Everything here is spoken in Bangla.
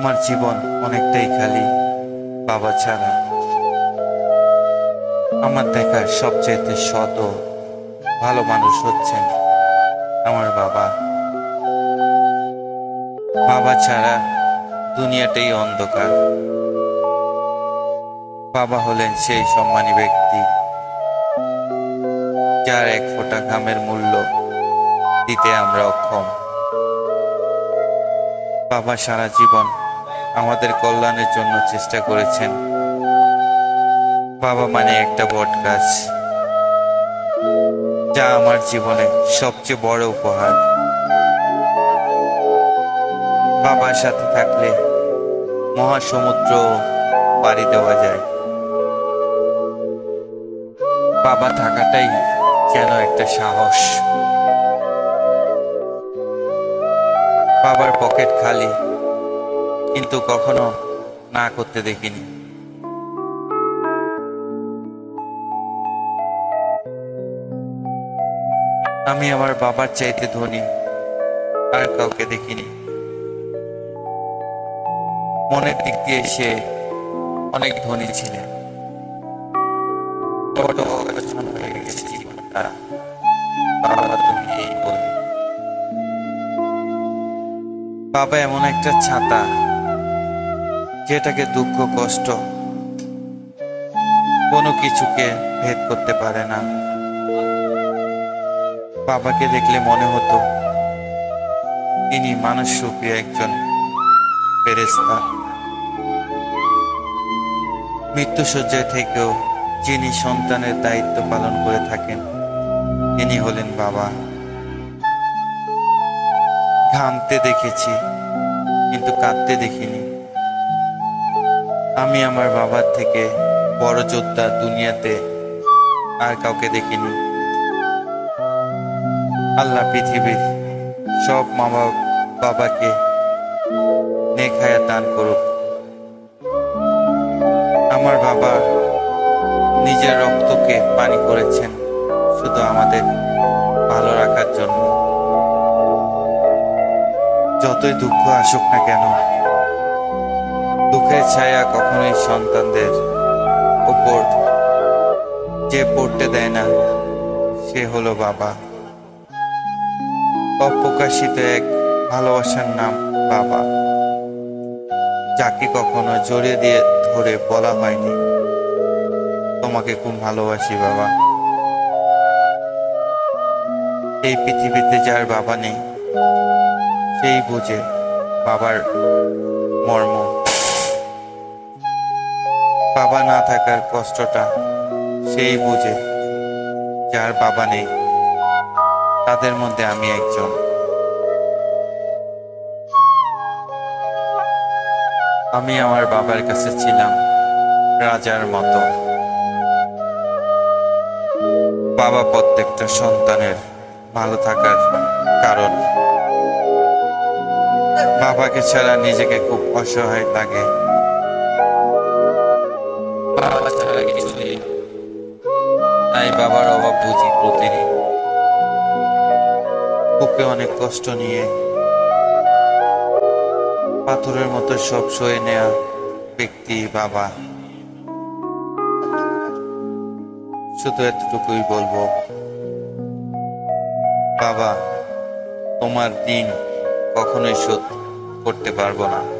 আমার জীবন অনেকটাই খালি, বাবা ছাড়া। আমার দেখা সবচেয়ে সৎ ও ভালো মানুষ হচ্ছেন আমার বাবা। বাবা ছাড়া দুনিয়াটাই অন্ধকার। বাবা হলেন সেই সম্মানী ব্যক্তি যার এক ফোঁটা ঘামের মূল্য দিতে আমরা অক্ষম। বাবা সারা জীবন আমাদের কল্যাণের জন্য চেষ্টা করেছেন। বাবা মানে একটা বট গাছ, যা আমার জীবনে সবচেয়ে বড় উপহার। বাবার সাথে থাকলে মহাসমুদ্র পাড়ি দেওয়া যায়। বাবা থাকাটাই যেন একটা সাহস। বাবার পকেট খালি কিন্তু কখনো না করতে দেখিনি। আমি আমার বাবার চাইতে ধনী, আর কাউকে দেখিনি। মনের দিক দিয়ে সে অনেক ধনী ছিলেন। তুমি বাবা এমন একটা ছাতা যেটাকে দুঃখ, কষ্ট কোনো কিছুকে ভেদ করতে পারে না। বাবাকে দেখলে মনে হতো তিনি মানুষ রূপী একজন ফেরেস্তা মৃত্যুসজ্জায় থেকেও যিনি সন্তানের দায়িত্ব পালন করে থাকেন, তিনি হলেন বাবা। ঘামতে দেখেছি, কিন্তু কাঁদতে দেখিনি। আমি আমার বাবার থেকে বড় যোদ্ধা দুনিয়াতে আর কাউকে দেখিনি। আল্লাহ পৃথিবীর সব মা বাব- বাবাকে নেখায়া দান করুক। আমার বাবা নিজের রক্তকে পানি করেছেন শুধু আমাদের ভালো রাখার জন্য। যতই দুঃখ আসুক না কেন দুঃখের ছায়া কখনোই সন্তানদের ওপর যে পড়তে দেয় না, সে হলো বাবা। অপ্রকাশিত এক ভালোবাসার নাম বাবা, যাকে কখনো জড়িয়ে দিয়ে ধরে বলা হয়নি। তোমাকে খুব ভালোবাসি বাবা। এই পৃথিবীতে যার বাবা নেই, সেই বুঝে বাবার মর্ম। বাবা না থাকার কষ্টটা সেই বুঝে যার বাবা নেই, তাদের মধ্যে আমি একজন। আমি আমার বাবার কাছে ছিলাম রাজার মতো। বাবা প্রত্যেকটা সন্তানের ভালো থাকার কারণ। বাবাকে ছাড়া নিজেকে খুব অসহায় লাগে। বাবার অভাব বুঝি প্রতিদিন বুকে অনেক কষ্ট নিয়ে পাথরের মতো সব সয়ে নেয়া ব্যক্তি বাবা। শুধু এতটুকুই বলব, বাবা, তোমার দিন কখনোই শোধ করতে পারব না।